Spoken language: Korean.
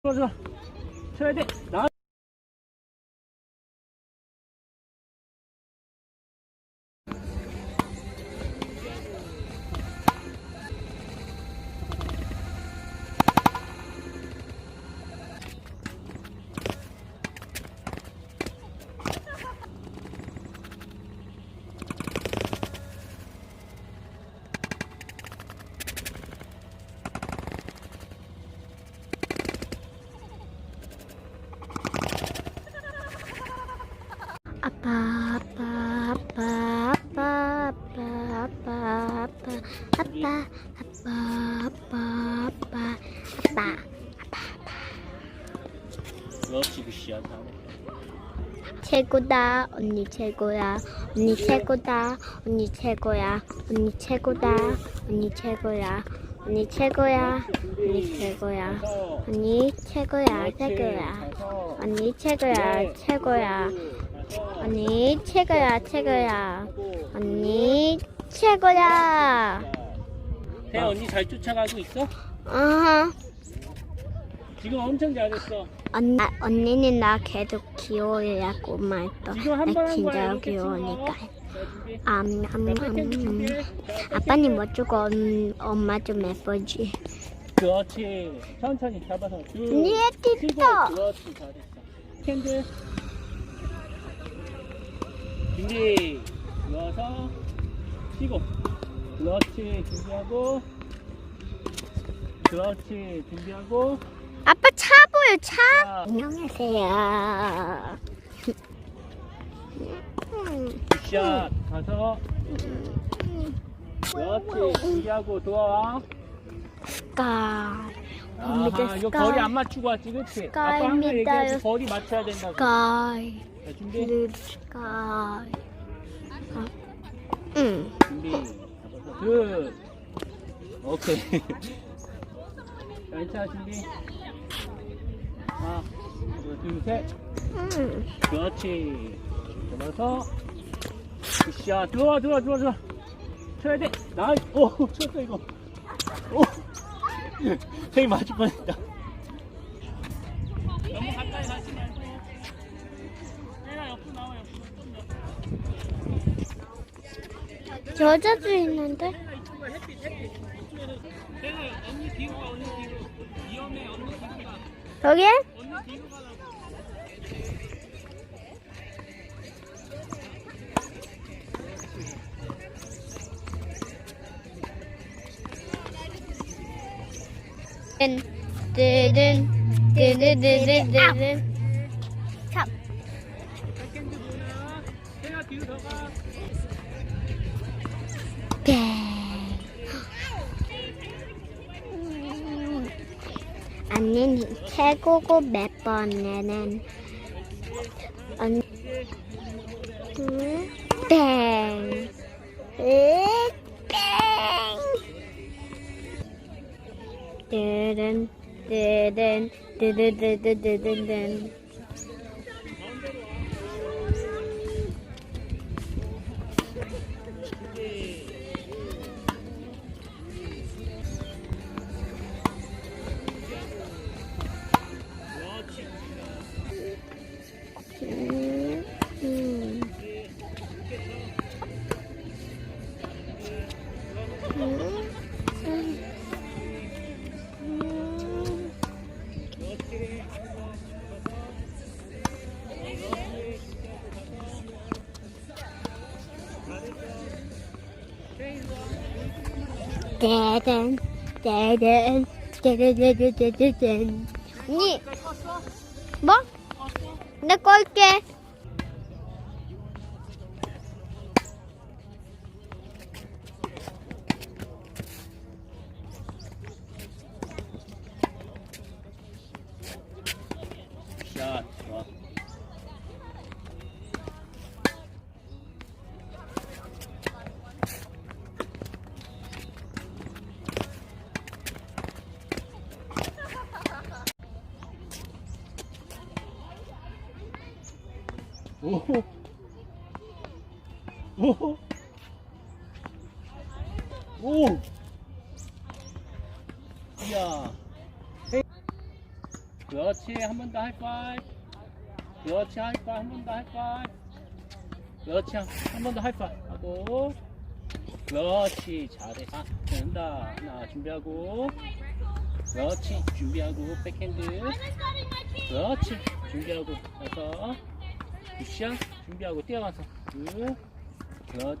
坐车，出来，对，拿。 아빠 아빠 아빠 아빠 아빠 아빠 아빠 아빠 아빠 아빠 아빠 최고다 언니 최고야. 언니 최고다 언니 최고야. 언니 최고다 언니 최고야. 언니 최고야 언니 최고야. 언니 최고야 최고야. 언니 최고야 넷, 최고야 언니 최고야 최고야. 언니 최고야. 태 언니 잘 쫓아가고 있어? 아하. 지금 엄청 잘했어. 언, 언니는 나 계속 귀여워라고 말했어 지금 한번나한 거야 진짜 이렇게 귀여우니까. 암, 암, 자 암. 준비해. 자, 아빠님 멋지고 엄, 엄마 좀 예뻐지. 그렇지. 천천히 잡아서 쭉. 언니 치고 예쁘다 그렇지 잘했어. 캔들 준비 누워서 치고 그렇지 준비하고 그렇지 준비하고 아빠 차 보여 차자 안녕하세요 굿샷 가서 그렇지 준비하고 돌아와 스카이 아하 이거. 거리 안 맞추고 왔지 그치? 아빠 항상. 얘기하지 거리 맞춰야 된다고. 스카이. 자 준비. 스카이. 어. 응. 준비. 둘 오케이. 자 1차 준비. 하나 둘 셋. 응. 그렇지. 잡아서. 굿샷 들어와 들어와 들어와 들어와. 쳐야 돼. 나이스. 오 쳤어 이거. 오 저기 맞을 뻔했다. 너무 가까이 가지 말고. 내가 옆으로 나와 옆으로. 좀 옆. 여자도 있는데? 내가 이쪽으로 햇빛 햇빛 이쪽에서. 내가 언니 뒤로 가 언니 뒤로. 위험해 언니 뒤로 가. 여기 뜨든 뜨드드드드든 참 백핸드 누나 내가 뒤로 더가 땡. 언니는 최고고 몇 번에는 언니 음, 뜨든 뜨든 뜨드드드드 짜잔, 짜잔, 짜자자자자잔. 언니, 뭐? 내 거 할게. 오. 오. 오. 이야. 그렇지 한 번 더 하이파이브 그렇지 하이파이브 한 번 더 하이파이브 그렇지 한 번 더 하이파이브 하고. 그렇지 아 된다. 하나 준비하고. 그렇지 준비하고 백핸드. 그렇지 준비하고. 가서 굿샷 준비하고 뛰어가서. 굿 그렇지